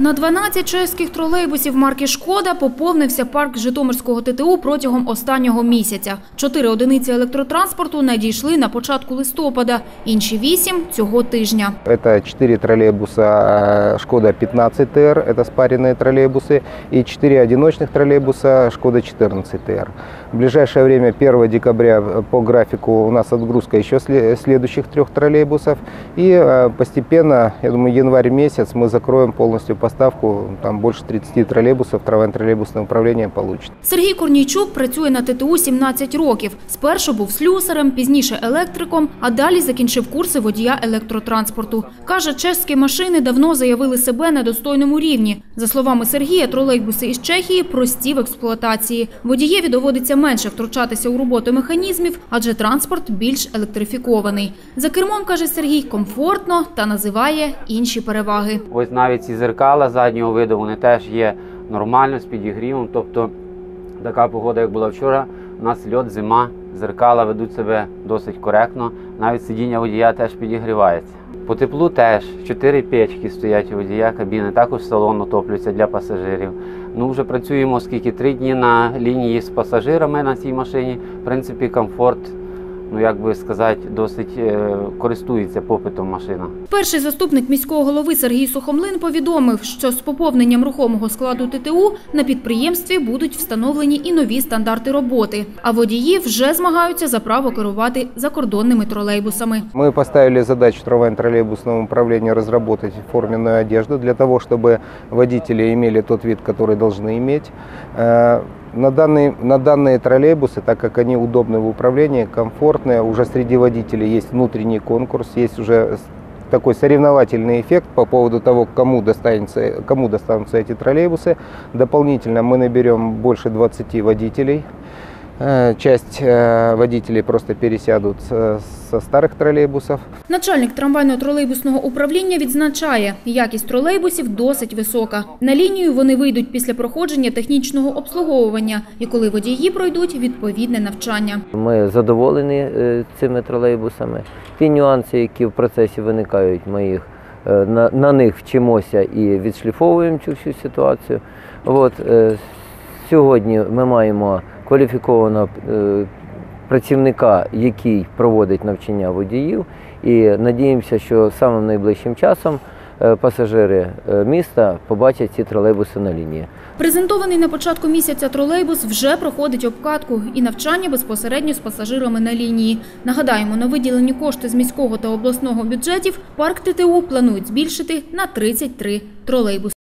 На 12 чеських тролейбусів марки «Шкода» поповнився парк Житомирського ТТУ протягом останнього місяця. Чотири одиниці електротранспорту надійшли на початку листопада, інші вісім – цього тижня. Это 4 троллейбуса э, Шкода 15 ТР, это спаренные троллейбусы, и 4 одиночных троллейбуса Шкода 14 ТР. В ближайшее время, 1 декабря, э, по графику у нас отгрузка еще сле- следующих трех троллейбусов. И э, постепенно, я думаю, январь месяц мы закроем полностью поставку. Там больше 30 троллейбусов трамвайно-троллейбусное управление получит. Сергій Корнійчук працює на ТТУ 17 років. Спершу був слюсарем, пізніше електриком, а далі закінчив курси водія електротранспорту. Каже, чеські машини давно заявили себе на достойному рівні. За словами Сергія, тролейбуси із Чехії прості в експлуатації. Водієві доводиться менше втручатися у роботу механізмів, адже транспорт більш електрифікований. За кермом, каже Сергій, комфортно та називає інші переваги. Ось навіть ці зеркала заднього виду, вони теж є нормально з підігрівом. Тобто така погода, як була вчора, у нас льот, зима, зеркала ведуть себе досить коректно. Навіть сидіння водія теж підігрівається. По теплу теж чотири печки стоять у водія кабіни, також салон отоплюється для пасажирів. Ну вже працюємо скільки три дні на лінії з пасажирами на цій машині. В принципі, комфорт, ну як би сказати, досить е, користується попитом машина. Перший заступник міського голови Сергій Сухомлин повідомив, що з поповненням рухомого складу ТТУ на підприємстві будуть встановлені і нові стандарти роботи. А водії вже змагаються за право керувати закордонними тролейбусами. Мы поставили задачу трамвайно-троллейбусному управлению разработать форменную одежду для того, чтобы водители имели тот вид, который должны иметь. На данные, на данные троллейбусы, так как они удобны в управлении, комфортные, уже среди водителей есть внутренний конкурс, есть уже такой соревновательный эффект по поводу того, кому достанется, кому достанутся эти троллейбусы. Дополнительно мы наберем больше 20 водителей. Э, Часть э, водителей просто пересядут с- со старых троллейбусов. Начальник трамвайно-тролейбусного управління відзначає, якість тролейбусів досить висока. На лінію вони вийдуть після проходження технічного обслуговування і коли водії пройдуть відповідне навчання. Ми задоволені е, цими тролейбусами. Ті нюанси, які в процесі виникають, ми їх е, на, на них вчимося і відшліфовуємо цю всю ситуацію. От, е, сьогодні ми маємо кваліфікованого е, працівника, який проводить навчання водіїв, і надіємося, що самим найближчим часом е, пасажири е, міста побачать ці тролейбуси на лінії. Презентований на початку місяця тролейбус вже проходить обкатку і навчання безпосередньо з пасажирами на лінії. Нагадаємо, на виділені кошти з міського та обласного бюджетів парк ТТУ планують збільшити на 33 тролейбуси.